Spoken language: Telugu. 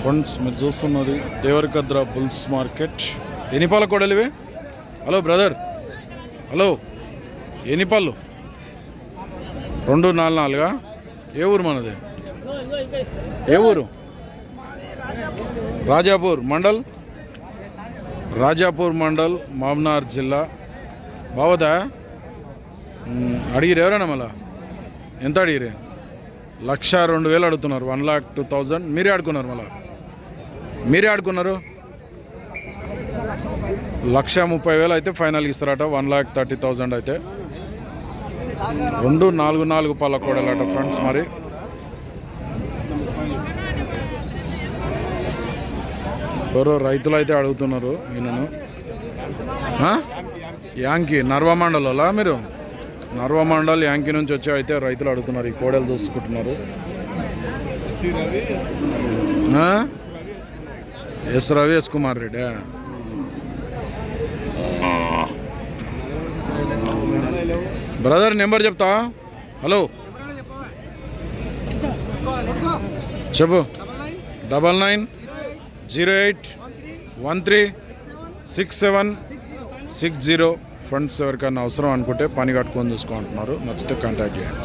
ఫ్రెండ్స్ మీరు చూస్తున్నది దేవరకద్ర బుల్స్ మార్కెట్. ఎన్ని పాల కోడలు హలో బ్రదర్. హలో. ఎన్ని పళ్ళు రెండు నాలుగు నాలుగా? ఏ ఊరు మనది? ఏ ఊరు? రాజాపూర్ మండల్? రాజాపూర్ మండల్ మామ్నార్ జిల్లా. బావదా? అడిగిరు ఎవరైనా మళ్ళా? ఎంత అడిగిరే లక్ష రెండు వేలు అడుగుతున్నారు. One lakh two thousand. మీరే ఆడుకున్నారు మళ్ళా? మీరే ఆడుకున్నారు? లక్ష ముప్పై వేలు అయితే ఫైనల్కి ఇస్తారట వన్ ల్యాక్ థర్టీ థౌజండ్ అయితే. రెండు నాలుగు నాలుగు పళ్ళ కూడలట ఫ్రెండ్స్ మరి. ఎవరో రైతులు అయితే అడుగుతున్నారు ఈయనను. యాంకీ నర్వ మండలలా మీరు? నర్వ మండల్ యాంకీ నుంచి వచ్చి అయితే రైతులు అడుగుతున్నారు ఈ కోడలు చూసుకుంటున్నారు. S Ravi Kumar Reddy brother number చెప్తా? హలో. చెప్పు. Double nine zero eight one three six seven six zero funds ఎవరికైనా అవసరం అనుకుంటే పని కట్టుకొని చూసుకుంటున్నారు నచ్చితే కాంటాక్ట్ చేయండి.